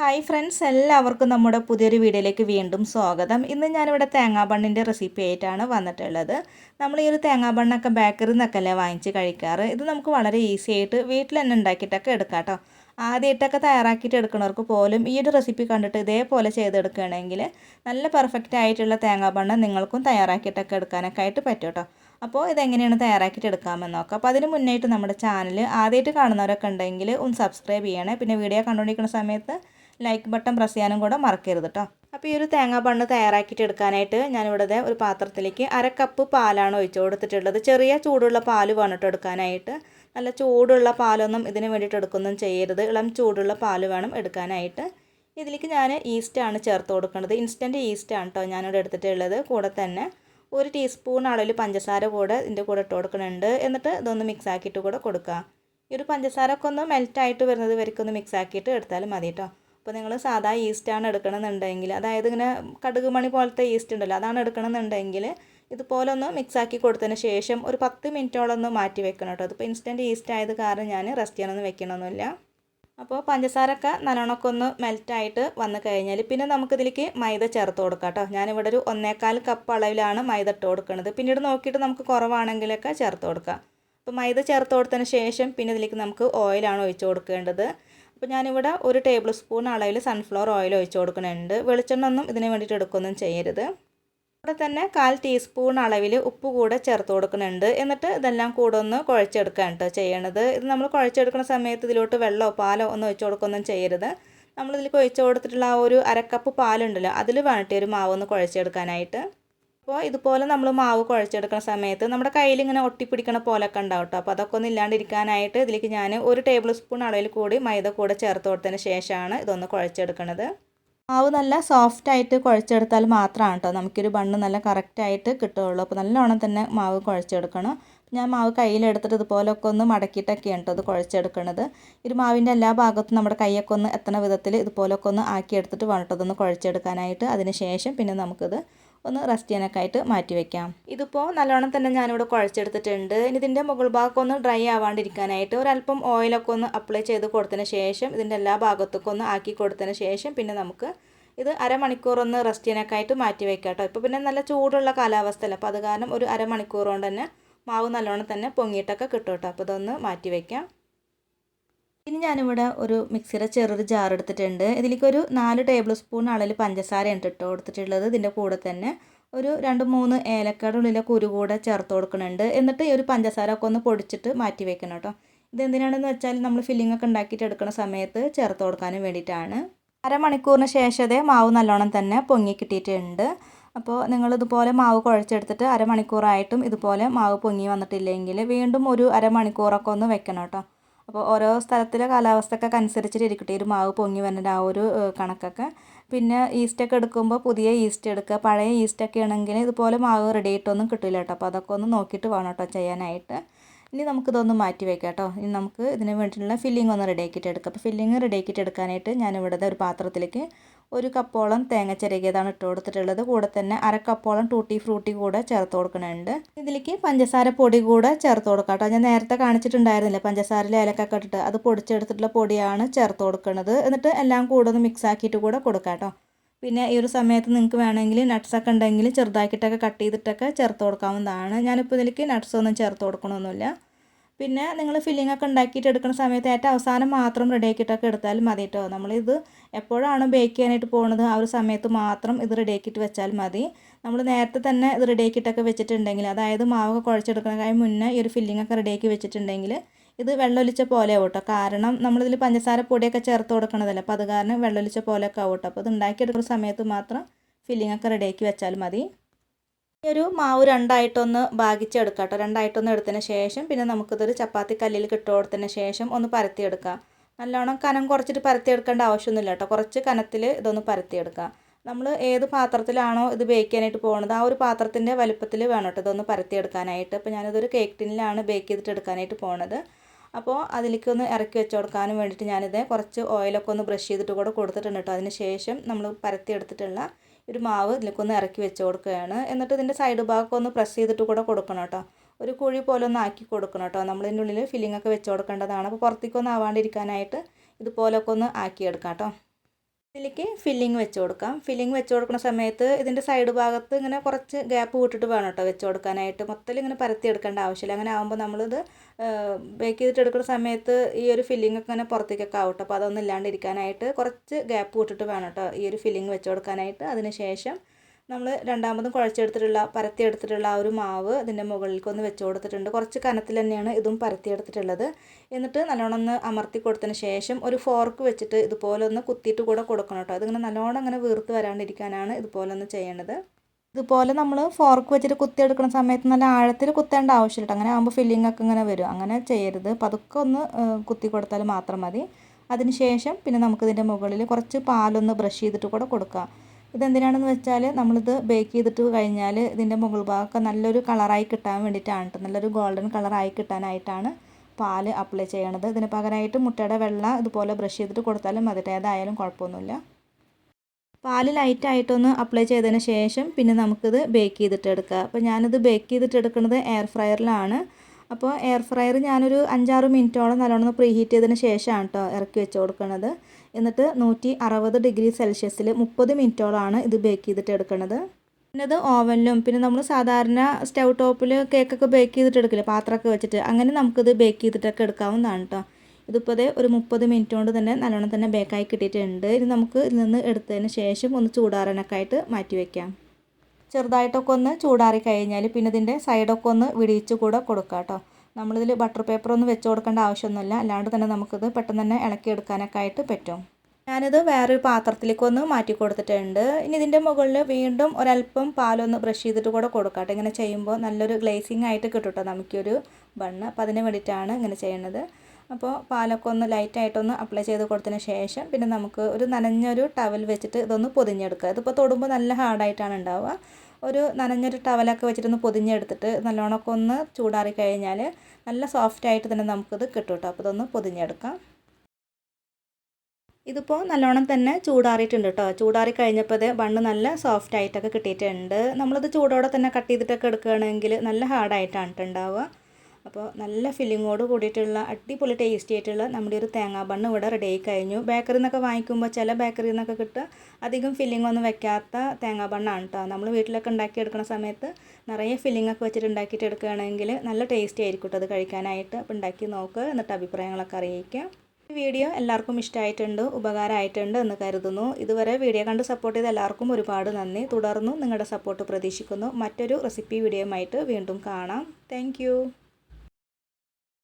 Hi friends എല്ലാവർക്കും നമ്മുടെ പുതിയൊരു വീഡിയോയിലേക്ക് വീണ്ടും സ്വാഗതം. ഇന്ന് ഞാനിവിടെ തേങ്ങാ ബണ്ണിന്റെ റെസിപ്പി ആയിട്ടാണ് വന്നിട്ടുള്ളത്. നമ്മൾ ഈ ഒരു തേങ്ങാ ബണ്ണൊക്കെ ബേക്കറിൽ നിന്നൊക്കെ അല്ലേ വാങ്ങിച്ച് കഴിക്കാറ്? ഇത് നമുക്ക് വളരെ ഈസി ആയിട്ട് വീട്ടിൽ തന്നെ ഉണ്ടാക്കിയിട്ടൊക്കെ എടുക്കാം കേട്ടോ ആദ്യമായിട്ടൊക്കെ തയ്യാറാക്കിയിട്ട് എടുക്കുന്നവർക്ക് പോലും ഈ ഒരു റെസിപ്പി കണ്ടിട്ട് ഇതേപോലെ ചെയ്തെടുക്കുകയാണെങ്കിൽ നല്ല പെർഫെക്റ്റ് ആയിട്ടുള്ള തേങ്ങാ ബണ്ണ് നിങ്ങൾക്കും തയ്യാറാക്കിയിട്ടൊക്കെ എടുക്കാനൊക്കെ ആയിട്ട് പറ്റും കേട്ടോ അപ്പോൾ ഇതെങ്ങനെയാണ് തയ്യാറാക്കിയിട്ട് എടുക്കാമെന്ന് നോക്കാം. അപ്പോൾ അതിന് മുന്നായിട്ട് നമ്മുടെ ചാനൽ ആദ്യമായിട്ട് കാണുന്നവരൊക്കെ ഉണ്ടെങ്കിൽ ഒന്ന് സബ്സ്ക്രൈബ് ചെയ്യണേ. പിന്നെ വീഡിയോ കണ്ടുകൊണ്ടിരിക്കുന്ന സമയത്ത് ലൈക്ക് ബട്ടൺ പ്രസ് ചെയ്യാനും കൂടെ മറക്കരുത് കേട്ടോ അപ്പോൾ ഈ ഒരു തേങ്ങാ പണ്ണ് തയ്യാറാക്കിയിട്ട് എടുക്കാനായിട്ട് ഞാനിവിടെ ഒരു പാത്രത്തിലേക്ക് അര കപ്പ് പാലാണ് ഒഴിച്ചു കൊടുത്തിട്ടുള്ളത്. ചെറിയ ചൂടുള്ള പാൽ വേണിട്ട് എടുക്കാനായിട്ട്. നല്ല ചൂടുള്ള പാലൊന്നും ഇതിന് വേണ്ടിയിട്ട് എടുക്കൊന്നും ചെയ്യരുത്. ഇളം ചൂടുള്ള പാൽ വേണം എടുക്കാനായിട്ട്. ഇതിലേക്ക് ഞാൻ ഈസ്റ്റാണ് ചേർത്ത് കൊടുക്കുന്നത് ഇൻസ്റ്റന്റ് ഈസ്റ്റാണ് കേട്ടോ ഞാനിവിടെ എടുത്തിട്ടുള്ളത്. കൂടെ തന്നെ ഒരു ടീസ്പൂൺ അളവിൽ പഞ്ചസാര കൂടെ ഇതിന്റെ കൂടെ ഇട്ട് കൊടുക്കുന്നുണ്ട് എന്നിട്ട് ഇതൊന്ന് മിക്സ് ആക്കിയിട്ട് കൂടെ കൊടുക്കുക ഈ ഒരു പഞ്ചസാര ഒക്കെ ഒന്ന് മെൽറ്റായിട്ട് വരുന്നത് വരയ്ക്കൊന്ന് മിക്സ് ആക്കിയിട്ട് എടുത്താലും മതി കേട്ടോ അപ്പോൾ നിങ്ങൾ സാധാ ഈസ്റ്റാണ് എടുക്കണമെന്നുണ്ടെങ്കിൽ അതായത് ഇങ്ങനെ കടുക് മണി പോലത്തെ ഈസ്റ്റ് ഉണ്ടല്ലോ അതാണ് എടുക്കണമെന്നുണ്ടെങ്കിൽ ഇതുപോലെ ഒന്ന് മിക്സ് ആക്കി കൊടുത്തതിന് ശേഷം ഒരു പത്ത് മിനിറ്റോളം ഒന്ന് മാറ്റി വെക്കണം കേട്ടോ. അതിപ്പോൾ ഇൻസ്റ്റന്റ് ഈസ്റ്റ് ആയത് കാരണം ഞാൻ റെസ്റ്റ് ചെയ്യാനൊന്നും വെക്കണമൊന്നുമില്ല അപ്പോൾ പഞ്ചസാരൊക്കെ നല്ലോണമൊക്കെ ഒന്ന് മെൽറ്റായിട്ട് വന്നു കഴിഞ്ഞാൽ പിന്നെ നമുക്കിതിലേക്ക് മൈദ ചേർത്ത് കൊടുക്കാം കേട്ടോ. ഞാനിവിടെ ഒരു ഒന്നേക്കാൽ കപ്പ് അളവിലാണ് മൈദ ഇട്ട് കൊടുക്കുന്നത് പിന്നീട് നോക്കിയിട്ട് നമുക്ക് കുറവാണെങ്കിലൊക്കെ ചേർത്ത് കൊടുക്കാം. അപ്പോൾ മൈദ ചേർത്ത് കൊടുത്തതിന് ശേഷം പിന്നെ ഇതിലേക്ക് നമുക്ക് ഓയിലാണ് ഒഴിച്ചു കൊടുക്കേണ്ടത്. അപ്പോൾ ഞാനിവിടെ ഒരു ടേബിൾ സ്പൂൺ അളവിൽ സൺഫ്ലവർ ഓയിൽ ഒഴിച്ചു കൊടുക്കുന്നുണ്ട്. വെളിച്ചെണ്ണ ഒന്നും ഇതിന് വേണ്ടിയിട്ട് എടുക്കുകയൊന്നും ചെയ്യരുത്. ഇവിടെ തന്നെ കാൽ ടീസ്പൂൺ അളവിൽ ഉപ്പ് കൂടെ ചേർത്ത് കൊടുക്കുന്നുണ്ട്. എന്നിട്ട് ഇതെല്ലാം കൂടെ ഒന്ന് കുഴച്ചെടുക്കുകയാണ് കേട്ടോ ചെയ്യണത്. ഇത് നമ്മൾ കുഴച്ചെടുക്കുന്ന സമയത്ത് ഇതിലോട്ട് വെള്ളമോ പാലോ ഒന്നും ഒഴിച്ചു കൊടുക്കുകയൊന്നും ചെയ്യരുത്. നമ്മളിതിലേക്ക് ഒഴിച്ചു കൊടുത്തിട്ടുള്ള ആ ഒരു അരക്കപ്പ് പാലുണ്ടല്ലോ അതിൽ വേണ്ടിയിട്ട് ഒരു മാവ് ഒന്ന് കുഴച്ചെടുക്കാനായിട്ട്. അപ്പോൾ ഇതുപോലെ നമ്മൾ മാവ് കുഴച്ചെടുക്കുന്ന സമയത്ത് നമ്മുടെ കയ്യിൽ ഇങ്ങനെ ഒട്ടിപ്പിടിക്കണ പോലൊക്കെ ഉണ്ടാവും കേട്ടോ അപ്പോൾ അതൊക്കെ ഒന്ന് ഇല്ലാണ്ടിരിക്കാനായിട്ട് ഇതിലേക്ക് ഞാൻ ഒരു ടേബിൾ സ്പൂൺ അളവിൽ കൂടി മൈദ കൂടെ ചേർത്ത് കൊടുത്തതിന് ശേഷമാണ് ഇതൊന്ന് കുഴച്ചെടുക്കുന്നത് മാവ് നല്ല സോഫ്റ്റ് ആയിട്ട് കുഴച്ചെടുത്താൽ മാത്രമാണ് കേട്ടോ നമുക്കൊരു ബണ്ണ് നല്ല കറക്റ്റായിട്ട് കിട്ടുകയുള്ളൂ. അപ്പോൾ നല്ലോണം തന്നെ മാവ് കുഴച്ചെടുക്കണം. ഞാൻ മാവ് കയ്യിലെടുത്തിട്ട് ഇതുപോലൊക്കെ ഒന്ന് മടക്കിയിട്ടൊക്കെയാണ് കേട്ടോ അത് കുഴച്ചെടുക്കുന്നത് ഒരു മാവിന്റെ എല്ലാ ഭാഗത്തും നമ്മുടെ കൈയൊക്കെ ഒന്ന് എത്തണ വിധത്തിൽ ഇതുപോലൊക്കെ ഒന്ന് ആക്കിയെടുത്തിട്ട് വേണം കേട്ടോ അതൊന്ന് കുഴച്ചെടുക്കാനായിട്ട്. അതിന് ശേഷം പിന്നെ നമുക്കിത് ഒന്ന് റെസ്റ്റ് ചെയ്യാനൊക്കെ ആയിട്ട് മാറ്റി വെക്കാം. ഇതിപ്പോൾ നല്ലോണം തന്നെ ഞാനിവിടെ കുഴച്ചെടുത്തിട്ടുണ്ട്. ഇനി ഇതിന്റെ മുകൾ ഭാഗം ഒന്ന് ഡ്രൈ ആവാണ്ടിരിക്കാനായിട്ട് ഒരല്പം ഓയിലൊക്കെ ഒന്ന് അപ്ലൈ ചെയ്ത് കൊടുത്തതിന് ശേഷം ഇതിന്റെ എല്ലാ ഭാഗത്തൊക്കെ ഒന്ന് ആക്കി കൊടുത്തതിന് ശേഷം പിന്നെ നമുക്ക് ഇത് അരമണിക്കൂർ ഒന്ന് റെസ്റ്റ് ചെയ്യാനൊക്കെ ആയിട്ട് മാറ്റി വെക്കാം കേട്ടോ. ഇപ്പോൾ പിന്നെ നല്ല ചൂടുള്ള കാലാവസ്ഥയല്ല. അപ്പോൾ അത് കാരണം ഒരു അരമണിക്കൂർ കൊണ്ട് തന്നെ മാവ് നല്ലോണം തന്നെ പൊങ്ങിയിട്ടൊക്കെ കിട്ടും കേട്ടോ. അപ്പോൾ ഇതൊന്ന് മാറ്റി വയ്ക്കാം ഇനി ഞാനിവിടെ ഒരു മിക്സിയുടെ ചെറിയൊരു ജാർ എടുത്തിട്ടുണ്ട്. ഇതിലേക്ക് ഒരു നാല് ടേബിൾ സ്പൂൺ അളവിൽ പഞ്ചസാരയാണ് ഇട്ട് കൊടുത്തിട്ടുള്ളത്. ഇതിന്റെ കൂടെ തന്നെ ഒരു രണ്ട് മൂന്ന് ഏലക്കയുടെ ഉള്ളിലെ കുരു കൂടെ ചേർത്ത് കൊടുക്കുന്നുണ്ട്. എന്നിട്ട് ഈ ഒരു പഞ്ചസാര ഒക്കെ ഒന്ന് പൊടിച്ചിട്ട് മാറ്റി വെക്കണം കേട്ടോ. ഇതെന്തിനാണെന്ന് വെച്ചാൽ നമ്മൾ ഫില്ലിംഗ് ഒക്കെ ഉണ്ടാക്കിയിട്ട് എടുക്കുന്ന സമയത്ത് ചേർത്ത് കൊടുക്കാനും വേണ്ടിയിട്ടാണ്. അരമണിക്കൂറിന് ശേഷത്തെ മാവ് നല്ലോണം തന്നെ പൊങ്ങി കിട്ടിയിട്ടുണ്ട്. അപ്പോൾ നിങ്ങൾ ഇതുപോലെ മാവ് കുഴച്ചെടുത്തിട്ട് അരമണിക്കൂറായിട്ടും ഇതുപോലെ മാവ് പൊങ്ങി വന്നിട്ടില്ലെങ്കിൽ വീണ്ടും ഒരു അരമണിക്കൂറൊക്കെ ഒന്ന് വെക്കണം കേട്ടോ. അപ്പോൾ ഓരോ സ്ഥലത്തിലെ കാലാവസ്ഥക്കൊക്കെ അനുസരിച്ചിട്ട് ഇരിക്കട്ടെ ഒരു മാവ് പൊങ്ങി വരുന്ന ആ ഒരു കണക്കൊക്കെ. പിന്നെ ഈസ്റ്റൊക്കെ എടുക്കുമ്പോൾ പുതിയ ഈസ്റ്റ് എടുക്കുക പഴയ ഈസ്റ്റൊക്കെ ആണെങ്കിൽ ഇതുപോലെ മാവ് റെഡി ആയിട്ടൊന്നും കിട്ടില്ല കേട്ടോ. അപ്പോൾ അതൊക്കെ ഒന്ന് നോക്കിയിട്ട് വേണം കേട്ടോ ചെയ്യാനായിട്ട്. ഇനി നമുക്കിതൊന്ന് മാറ്റി വെക്കാം കേട്ടോ. ഇനി നമുക്ക് ഇതിന് വേണ്ടിയിട്ടുള്ള ഫില്ലിംഗ് ഒന്ന് റെഡി ആക്കിയിട്ട് എടുക്കാം. അപ്പോൾ ഫില്ലിംഗ് റെഡി ആക്കിയിട്ട് എടുക്കാനായിട്ട് ഞാനിവിടെ ഒരു പാത്രത്തിലേക്ക് ഒരു കപ്പോളം തേങ്ങ ചിരകിയതാണ് ഇട്ട് കൊടുത്തിട്ടുള്ളത്. കൂടെ തന്നെ അര കപ്പോളം ടൂട്ടി ഫ്രൂട്ടി കൂടെ ചേർത്ത് കൊടുക്കുന്നുണ്ട്. ഇതിലേക്ക് പഞ്ചസാര പൊടി കൂടെ ചേർത്ത് കൊടുക്കാം കേട്ടോ. ഞാൻ നേരത്തെ കാണിച്ചിട്ടുണ്ടായിരുന്നില്ല പഞ്ചസാരയിൽ ഏലക്കൊക്കെ ഇട്ടിട്ട്? അത് പൊടിച്ചെടുത്തിട്ടുള്ള പൊടിയാണ് ചേർത്ത് കൊടുക്കുന്നത്. എന്നിട്ട് എല്ലാം കൂടെ ഒന്ന് മിക്സ് ആക്കിയിട്ട് കൂടെ കൊടുക്കാം കേട്ടോ. പിന്നെ ഈ ഒരു സമയത്ത് നിങ്ങൾക്ക് വേണമെങ്കിൽ നട്ട്സൊക്കെ ഉണ്ടെങ്കിൽ ചെറുതാക്കിയിട്ടൊക്കെ കട്ട് ചെയ്തിട്ടൊക്കെ ചേർത്ത് കൊടുക്കാവുന്നതാണ്. ഞാനിപ്പോൾ ഇതിലേക്ക് നട്ട്സ് ഒന്നും ചേർത്ത് കൊടുക്കണമൊന്നുമില്ല പിന്നെ നിങ്ങൾ ഫില്ലിംഗ് ഒക്കെ ഉണ്ടാക്കിയിട്ട് എടുക്കുന്ന സമയത്ത് ഏറ്റവും അവസാനം മാത്രം റെഡി ആക്കിയിട്ടൊക്കെ എടുത്താലും മതി കേട്ടോ നമ്മളിത് എപ്പോഴാണ് ബേക്ക് ചെയ്യാനായിട്ട് പോകുന്നത് ആ ഒരു സമയത്ത് മാത്രം ഇത് റെഡി ആക്കിയിട്ട് വെച്ചാൽ മതി. നമ്മൾ നേരത്തെ തന്നെ ഇത് റെഡി ആക്കിയിട്ടൊക്കെ വെച്ചിട്ടുണ്ടെങ്കിൽ അതായത് മാവൊക്കെ കുഴച്ചെടുക്കുന്നതിന് മുന്നേ ഈ ഒരു ഫില്ലിംഗ് ഒക്കെ റെഡി ആക്കി വെച്ചിട്ടുണ്ടെങ്കിൽ ഇത് വെള്ളമൊലിച്ച പോലെ ആവട്ടോ കാരണം നമ്മളിതിൽ പഞ്ചസാര പൊടിയൊക്കെ ചേർത്ത് കൊടുക്കണതല്ലേ. അപ്പോൾ അത് കാരണം വെള്ളമൊലിച്ച പോലെയൊക്കെ ആവട്ടോ അപ്പോൾ ഇത് ഉണ്ടാക്കിയെടുക്കുന്ന സമയത്ത് മാത്രം ഫില്ലിംഗ് ഒക്കെ റെഡിയാക്കി വെച്ചാൽ മതി. ഈ ഒരു മാവ് രണ്ടായിട്ടൊന്ന് ഭാഗിച്ചെടുക്കാം കേട്ടോ. രണ്ടായിട്ടൊന്ന് എടുത്തതിന് ശേഷം പിന്നെ നമുക്കിതൊരു ചപ്പാത്തി കല്ലിൽ കിട്ടു കൊടുത്തതിന് ശേഷം ഒന്ന് പരത്തിയെടുക്കാം. നല്ലോണം കനം കുറച്ചിട്ട് പരത്തിയെടുക്കേണ്ട ആവശ്യമൊന്നുമില്ല കേട്ടോ. കുറച്ച് കനത്തിൽ ഇതൊന്ന് പരത്തിയെടുക്കാം. നമ്മൾ ഏത് പാത്രത്തിലാണോ ഇത് ബേക്ക് ചെയ്യാനായിട്ട് പോകുന്നത് ആ ഒരു പാത്രത്തിന്റെ വലുപ്പത്തിൽ വേണം കേട്ടോ ഇതൊന്ന് പരത്തിയെടുക്കാനായിട്ട്. അപ്പോൾ ഞാനിതൊരു കേക്ക് ടിന്നിലാണ് ബേക്ക് ചെയ്തിട്ട് എടുക്കാനായിട്ട് പോകുന്നത് അപ്പോൾ അതിലേക്ക് ഒന്ന് ഇറക്കി വെച്ച് കൊടുക്കാനും വേണ്ടിയിട്ട് ഞാനിത് കുറച്ച് ഓയിലൊക്കെ ഒന്ന് ബ്രഷ് ചെയ്തിട്ട് കൂടെ കൊടുത്തിട്ടുണ്ട് കേട്ടോ. അതിന് ശേഷം നമ്മൾ പരത്തി എടുത്തിട്ടുള്ള ഒരു മാവ് ഇതിലേക്കൊന്ന് ഇറക്കി വെച്ച് കൊടുക്കുകയാണ്. എന്നിട്ട് ഇതിന്റെ സൈഡ് ഭാഗമൊക്കെ ഒന്ന് പ്രസ് ചെയ്തിട്ട് കൂടെ കൊടുക്കണം കേട്ടോ. ഒരു കുഴി പോലെ ഒന്ന് ആക്കി കൊടുക്കണം കേട്ടോ. നമ്മളിതിന്റെ ഉള്ളിൽ ഫില്ലിംഗ് ഒക്കെ വെച്ച് കൊടുക്കേണ്ടതാണ്. അപ്പോൾ പുറത്തേക്കൊന്നും ആവാണ്ടിരിക്കാനായിട്ട് ഇതുപോലൊക്കെ ഒന്ന് ആക്കിയെടുക്കാം കേട്ടോ. ഇതിലേക്ക് ഫില്ലിങ് വെച്ച് കൊടുക്കാം. ഫില്ലിങ് വെച്ച് കൊടുക്കുന്ന സമയത്ത് ഇതിന്റെ സൈഡ് ഭാഗത്ത് ഇങ്ങനെ കുറച്ച് ഗ്യാപ്പ് വിട്ടിട്ട് വേണം കേട്ടോ വെച്ച് കൊടുക്കാനായിട്ട്. മൊത്തത്തിൽ ഇങ്ങനെ പരത്തി എടുക്കേണ്ട ആവശ്യമില്ല. അങ്ങനെ ആകുമ്പോൾ നമ്മളിത് ബേക്ക് ചെയ്തിട്ട് എടുക്കുന്ന സമയത്ത് ഈ ഒരു ഫില്ലിംഗ് ഒക്കെ ഇങ്ങനെ പുറത്തേക്കൊക്കെ ആവട്ടെ അപ്പോൾ അതൊന്നും ഇല്ലാണ്ടിരിക്കാനായിട്ട് കുറച്ച് ഗ്യാപ്പ് വിട്ടിട്ട് വേണം കേട്ടോ ഈ ഒരു ഫില്ലിങ് വെച്ച് കൊടുക്കാനായിട്ട്. അതിന് ശേഷം നമ്മൾ രണ്ടാമതും കുഴച്ചെടുത്തിട്ടുള്ള പരത്തിയെടുത്തിട്ടുള്ള ആ ഒരു മാവ് അതിന്റെ മുകളിലേക്ക് ഒന്ന് വെച്ച് കൊടുത്തിട്ടുണ്ട്. കുറച്ച് കനത്തിൽ തന്നെയാണ് ഇതും പരത്തിയെടുത്തിട്ടുള്ളത്. എന്നിട്ട് നല്ലോണം ഒന്ന് അമർത്തി കൊടുത്തതിന് ശേഷം ഒരു ഫോർക്ക് വെച്ചിട്ട് ഇതുപോലെ ഒന്ന് കുത്തിയിട്ട് കൂടെ കൊടുക്കണം കേട്ടോ അതിങ്ങനെ നല്ലോണം അങ്ങനെ വീർത്ത് വരാണ്ടിരിക്കാനാണ് ഇതുപോലെ ഒന്ന് ചെയ്യേണ്ടത് ഇതുപോലെ നമ്മൾ ഫോർക്ക് വെച്ചിട്ട് കുത്തിയെടുക്കുന്ന സമയത്ത് നല്ല ആഴത്തിൽ കുത്തേണ്ട ആവശ്യമില്ല അങ്ങനെ ആകുമ്പോൾ ഫില്ലിംഗ് ഒക്കെ ഇങ്ങനെ വരും. അങ്ങനെ ചെയ്യരുത്. പതുക്കെ ഒന്ന് കുത്തി കൊടുത്താൽ മാത്രം മതി. അതിന് ശേഷം പിന്നെ നമുക്കിതിന്റെ മുകളിൽ കുറച്ച് പാലൊന്ന് ബ്രഷ് ചെയ്തിട്ട് കൂടെ കൊടുക്കാം. ഇതെന്തിനാണെന്ന് വെച്ചാൽ നമ്മളിത് ബേക്ക് ചെയ്തിട്ട് കഴിഞ്ഞാൽ ഇതിന്റെ മുകൾ ഭാഗമൊക്കെ നല്ലൊരു കളറായി കിട്ടാൻ വേണ്ടിയിട്ടാണ് കേട്ടോ നല്ലൊരു ഗോൾഡൻ കളറായി കിട്ടാനായിട്ടാണ് പാൽ അപ്ലൈ ചെയ്യണത്. ഇതിന് പകരമായിട്ട് മുട്ടയുടെ വെള്ള ഇതുപോലെ ബ്രഷ് ചെയ്തിട്ട് കൊടുത്താലും മതി ഏതായാലും കുഴപ്പമൊന്നുമില്ല. പാൽ ലൈറ്റായിട്ടൊന്ന് അപ്ലൈ ചെയ്തതിന് ശേഷം പിന്നെ നമുക്കിത് ബേക്ക് ചെയ്തിട്ട് എടുക്കാം. അപ്പോൾ ഞാനിത് ബേക്ക് ചെയ്തിട്ട് എടുക്കുന്നത് എയർ ഫ്രയറിലാണ് അപ്പോൾ എയർ ഫ്രയർ ഞാനൊരു അഞ്ചാറ് മിനിറ്റോളം നല്ലോണം പ്രീ ഹീറ്റ് ചെയ്തതിന് ശേഷമാണ് കേട്ടോ ഇറക്കി വെച്ച് കൊടുക്കുന്നത് എന്നിട്ട് നൂറ്റി അറുപത് ഡിഗ്രി സെൽഷ്യസിൽ മുപ്പത് മിനിറ്റോളമാണ് ഇത് ബേക്ക് ചെയ്തിട്ട് എടുക്കുന്നത് പിന്നെ അത് ഓവനിലും പിന്നെ നമ്മൾ സാധാരണ സ്റ്റൗ ടോപ്പിൽ കേക്കൊക്കെ ബേക്ക് ചെയ്തിട്ട് എടുക്കില്ല പാത്രമൊക്കെ വെച്ചിട്ട് അങ്ങനെ നമുക്കിത് ബേക്ക് ചെയ്തിട്ടൊക്കെ എടുക്കാവുന്നതാണ് കേട്ടോ ഇതിപ്പോൾ അതേ ഒരു മുപ്പത് മിനിറ്റ് കൊണ്ട് തന്നെ നല്ലോണം തന്നെ ബേക്കായി കിട്ടിയിട്ടുണ്ട്. ഇനി നമുക്ക് ഇതിൽ നിന്ന് എടുത്തതിന് ശേഷം ഒന്ന് ചൂടാറാനൊക്കെ ആയിട്ട് മാറ്റി വയ്ക്കാം ചെറുതായിട്ടൊക്കെ ഒന്ന് ചൂടാറി കഴിഞ്ഞാൽ പിന്നെ ഇതിന്റെ സൈഡൊക്കെ ഒന്ന് വിടിയിച്ച് കൂടെ കൊടുക്കാം കേട്ടോ നമ്മളിതിൽ ബട്ടർ പേപ്പർ ഒന്നും വെച്ച് കൊടുക്കേണ്ട ആവശ്യമൊന്നുമില്ല. അല്ലാണ്ട് തന്നെ നമുക്കിത് പെട്ടെന്ന് തന്നെ ഇളക്കിയെടുക്കാനൊക്കെ ആയിട്ട് പറ്റും. ഞാനിത് വേറൊരു പാത്രത്തിലേക്ക് ഒന്ന് മാറ്റി കൊടുത്തിട്ടുണ്ട്. ഇനി ഇതിന്റെ മുകളിൽ വീണ്ടും ഒരല്പം പാലൊന്ന് ബ്രഷ് ചെയ്തിട്ട് കൂടെ കൊടുക്കാം ഇങ്ങനെ ചെയ്യുമ്പോൾ നല്ലൊരു ഗ്ലേസിങ് ആയിട്ട് കിട്ടും കേട്ടോ നമുക്കൊരു ബണ്ണ്. അപ്പോൾ അതിന് വേണ്ടിയിട്ടാണ് ഇങ്ങനെ ചെയ്യുന്നത്. അപ്പോൾ പാലൊക്കെ ഒന്ന് ലൈറ്റായിട്ടൊന്ന് അപ്ലൈ ചെയ്ത് കൊടുത്തതിന് ശേഷം പിന്നെ നമുക്ക് ഒരു നനഞ്ഞൊരു ടവൽ വെച്ചിട്ട് ഇതൊന്ന് പൊതിഞ്ഞെടുക്കുക. ഇതിപ്പോൾ തൊടുമ്പോൾ നല്ല ഹാർഡായിട്ടാണ് ഉണ്ടാവുക. ഒരു നനഞ്ഞൊരു ടവലൊക്കെ വെച്ചിട്ടൊന്ന് പൊതിഞ്ഞെടുത്തിട്ട് നല്ലോണമൊക്കെ ഒന്ന് ചൂടാറി കഴിഞ്ഞാൽ നല്ല സോഫ്റ്റ് ആയിട്ട് തന്നെ നമുക്കിത് കിട്ടും കേട്ടോ. അപ്പോൾ ഇതൊന്ന് പൊതിഞ്ഞെടുക്കാം. ഇതിപ്പോൾ നല്ലോണം തന്നെ ചൂടാറിയിട്ടുണ്ട് കേട്ടോ. ചൂടാറി കഴിഞ്ഞപ്പോൾ ഇത് ബണ്ണ് നല്ല സോഫ്റ്റ് ആയിട്ടൊക്കെ കിട്ടിയിട്ടുണ്ട്. നമ്മളിത് ചൂടോടെ തന്നെ കട്ട് ചെയ്തിട്ടൊക്കെ എടുക്കുകയാണെങ്കിൽ നല്ല ഹാർഡായിട്ടാണ് ഉണ്ടാവുക. അപ്പോൾ നല്ല ഫില്ലിങ്ങോട് കൂടിയിട്ടുള്ള അടിപൊളി ടേസ്റ്റി ആയിട്ടുള്ള നമ്മുടെ ഒരു തേങ്ങാ ബണ്ണ് ഇവിടെ റെഡി ആയി കഴിഞ്ഞു. ബേക്കറിയിൽ നിന്നൊക്കെ വാങ്ങിക്കുമ്പോൾ ചില ബേക്കറിയിൽ നിന്നൊക്കെ കിട്ടുക അധികം ഫില്ലിംഗ് ഒന്നും വെക്കാത്ത തേങ്ങാ ബണ്ണാണ് കേട്ടോ നമ്മൾ വീട്ടിലൊക്കെ ഉണ്ടാക്കി എടുക്കുന്ന സമയത്ത് നിറയെ ഫില്ലിംഗ് ഒക്കെ വെച്ചിട്ട് ഉണ്ടാക്കിയിട്ട് എടുക്കുകയാണെങ്കിൽ നല്ല ടേസ്റ്റി ആയിരിക്കും അത് കഴിക്കാനായിട്ട്. അപ്പോൾ ഉണ്ടാക്കി നോക്കുക എന്നിട്ട് അഭിപ്രായങ്ങളൊക്കെ അറിയിക്കാം ഈ വീഡിയോ എല്ലാവർക്കും ഇഷ്ടമായിട്ടുണ്ട് ഉപകാരമായിട്ടുണ്ട് എന്ന് കരുതുന്നു. ഇതുവരെ വീഡിയോ കണ്ട് സപ്പോർട്ട് ചെയ്ത എല്ലാവർക്കും ഒരുപാട് നന്ദി. തുടർന്നും നിങ്ങളുടെ സപ്പോർട്ട് പ്രതീക്ഷിക്കുന്നു. മറ്റൊരു റെസിപ്പി വീഡിയോയുമായിട്ട് വീണ്ടും കാണാം. താങ്ക്